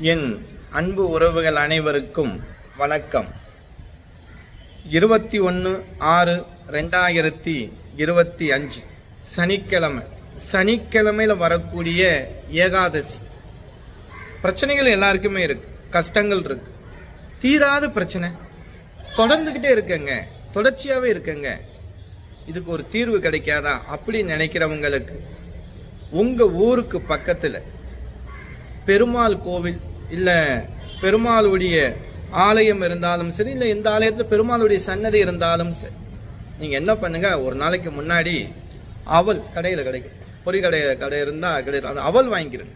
என் அன்பு உறவுகள் அனைவருக்கும் வணக்கம். இருபத்தி ஒன்று ஆறு ரெண்டாயிரத்தி இருபத்தி அஞ்சு சனிக்கிழமை. சனிக்கிழமையில் வரக்கூடிய ஏகாதசி. பிரச்சனைகள் எல்லாருக்குமே இருக்கு. கஷ்டங்கள் இருக்கு. தீராத பிரச்சனை. தொடர்ந்துக்கிட்டே இருக்கங்க. தொடர்ச்சியாகவே இருக்கங்க. இதுக்கு ஒரு தீர்வு கிடைக்காதா? அப்படின்னு நினைக்கிறவங்களுக்கு உங்கள் ஊருக்கு பக்கத்தில் பெருமாள் கோவில் இல்லை பெருமாளுடைய ஆலயம் இருந்தாலும் சரி இல்லை எந்த ஆலயத்தில் பெருமாளுடைய சன்னதி இருந்தாலும் சரி. நீங்கள் என்ன பண்ணுங்கள் ஒரு நாளைக்கு முன்னாடி அவல் கடையில் கிடைக்கும். பொறி கடை கடை இருந்தால் கடை அந்த அவல் வாங்கிக்கிறேங்க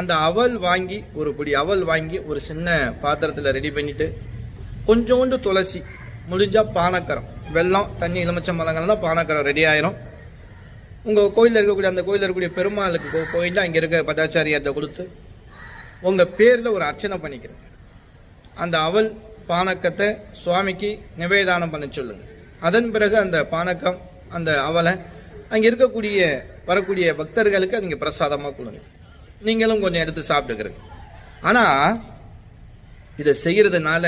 அந்த அவல் வாங்கி ஒரு பிடி அவல் வாங்கி ஒரு சின்ன பாத்திரத்தில் ரெடி பண்ணிவிட்டு கொஞ்சோண்டு துளசி முடிஞ்சால் பானக்கரம் வெல்லம் தண்ணி எலுமிச்சம் பழங்கள் தான் பானக்கரம் ரெடி ஆயிரும். உங்கள் கோயிலில் இருக்கக்கூடிய அந்த கோயிலில் இருக்கக்கூடிய பெருமாளுக்கு கோ- கோயில்ல அங்கே இருக்க பதாச்சாரியத்தை கொடுத்து உங்கள் பேரில் ஒரு அர்ச்சனை பண்ணிக்கிறேன். அந்த அவல் பானக்கத்தை சுவாமிக்கு நிவேதானம் பண்ண சொல்லுங்கள் அதன் பிறகு அந்த பானக்கம் அந்த அவலை அங்கே இருக்கக்கூடிய வரக்கூடிய பக்தர்களுக்கு நீங்கள் பிரசாதமாக கொடுங்க. நீங்களும் கொஞ்சம் எடுத்து சாப்பிட்டுக்கிறீங்க ஆனால் இதை செய்கிறதுனால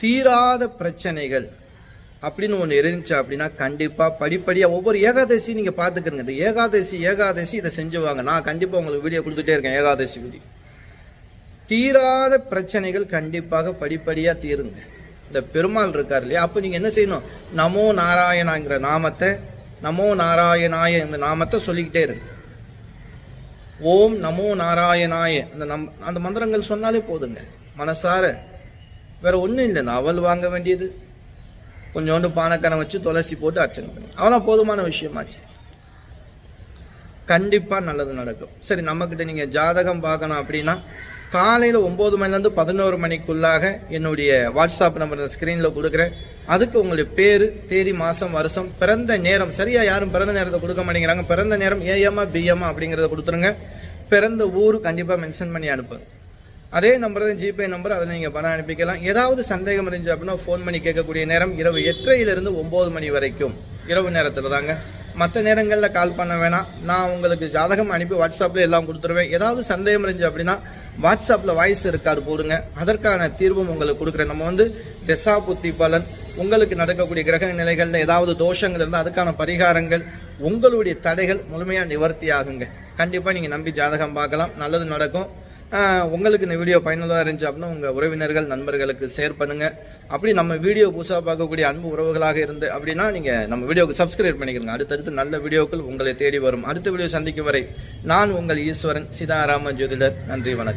தீராத பிரச்சனைகள் அப்படின்னு ஒன்று இருந்துச்சு அப்படின்னா கண்டிப்பாக படிப்படியாக ஒவ்வொரு ஏகாதசி நீங்கள் பார்த்துக்கிறங்க. இந்த ஏகாதசி ஏகாதசி இதை செஞ்சுவாங்க. நான் கண்டிப்பாக உங்களுக்கு வீடியோ கொடுத்துட்டே இருக்கேன் ஏகாதசி வீடியோ தீராத பிரச்சனைகள் கண்டிப்பாக படிப்படியாக தீருங்க. இந்த பெருமாள் இருக்கார் இல்லையா? அப்போ நீங்கள் என்ன செய்யணும்? நமோ நாராயணாங்கிற நாமத்தை நமோ நாராயணாய இந்த நாமத்தை சொல்லிக்கிட்டே இருங்க. ஓம் நமோ நாராயணாய. அந்த நம் அந்த மந்திரங்கள் சொன்னாலே போதுங்க. மனசார. வேற ஒன்றும் இல்லை நாவல் வாங்க வேண்டியது. கொஞ்சோண்டு பானக்கரை வச்சு துளசி போட்டு அர்ச்சனை பண்ணி. அவ்வளோ போதுமான விஷயமாச்சு. கண்டிப்பாக நல்லது நடக்கும். சரி நம்மக்கிட்ட நீங்கள் ஜாதகம் பார்க்கணும் அப்படின்னா காலையில் ஒம்பது மணிலேருந்து பதினோரு மணிக்குள்ளாக என்னுடைய வாட்ஸ்அப் நம்பர் இந்த ஸ்க்ரீனில் கொடுக்குறேன். அதுக்கு உங்களுடைய பேர் தேதி மாதம் வருஷம் பிறந்த நேரம். சரியாக யாரும் பிறந்த நேரத்தை கொடுக்க மாட்டேங்கிறாங்க. பிறந்த நேரம் ஏஎம்மா பிஎம்மா அப்படிங்கிறத கொடுத்துருங்க. பிறந்த ஊர் கண்டிப்பாக மென்ஷன் பண்ணி அனுப்புங்க அதே நம்பர் தான் ஜிபே நம்பர் அதில் நீங்கள் பணம் அனுப்பிக்கலாம். ஏதாவது சந்தேகம் இருந்துச்சு அப்படின்னா ஃபோன் பண்ணி கேட்கக்கூடிய நேரம் இரவு எட்டரையிலிருந்து ஒம்பது மணி வரைக்கும். இரவு நேரத்தில் தாங்க. மற்ற நேரங்களில் கால் பண்ண வேணாம். நான் உங்களுக்கு ஜாதகம் அனுப்பி வாட்ஸ்அப்பில் எல்லாம் கொடுத்துருவேன். ஏதாவது சந்தேகம் இருந்துச்சு அப்படின்னா வாட்ஸ்அப்பில் வாய்ஸ் இருக்காது போடுங்க. அதற்கான தீர்வும் உங்களுக்கு கொடுக்குறேன். நம்ம வந்து திசா புத்தி பலன் உங்களுக்கு நடக்கக்கூடிய கிரக நிலைகளில் ஏதாவது தோஷங்கள் இருந்தால் அதுக்கான பரிகாரங்கள் உங்களுடைய தடைகள் முழுமையாக நிவர்த்தி ஆகுங்க. கண்டிப்பாக நீங்கள் நம்பி ஜாதகம் பார்க்கலாம். நல்லது நடக்கும். உங்களுக்கு இந்த வீடியோ பயனுள்ளதாக இருந்துச்சு அப்படின்னா உங்கள் உறவினர்கள் நண்பர்களுக்கு ஷேர் பண்ணுங்கள் அப்படி நம்ம வீடியோ புதுசாக பார்க்கக்கூடிய அன்பு உறவுகளாக இருந்து அப்படின்னா நீங்கள் நம்ம வீடியோக்கு சப்ஸ்கிரைப் பண்ணிக்கிறங்க அடுத்தடுத்து நல்ல வீடியோக்கள் உங்களை தேடி வரும். அடுத்த வீடியோ சந்திக்கும் வரை நான் உங்கள் ஈஸ்வரன் சிதாராம ஜோதிடர். நன்றி வணக்கம்.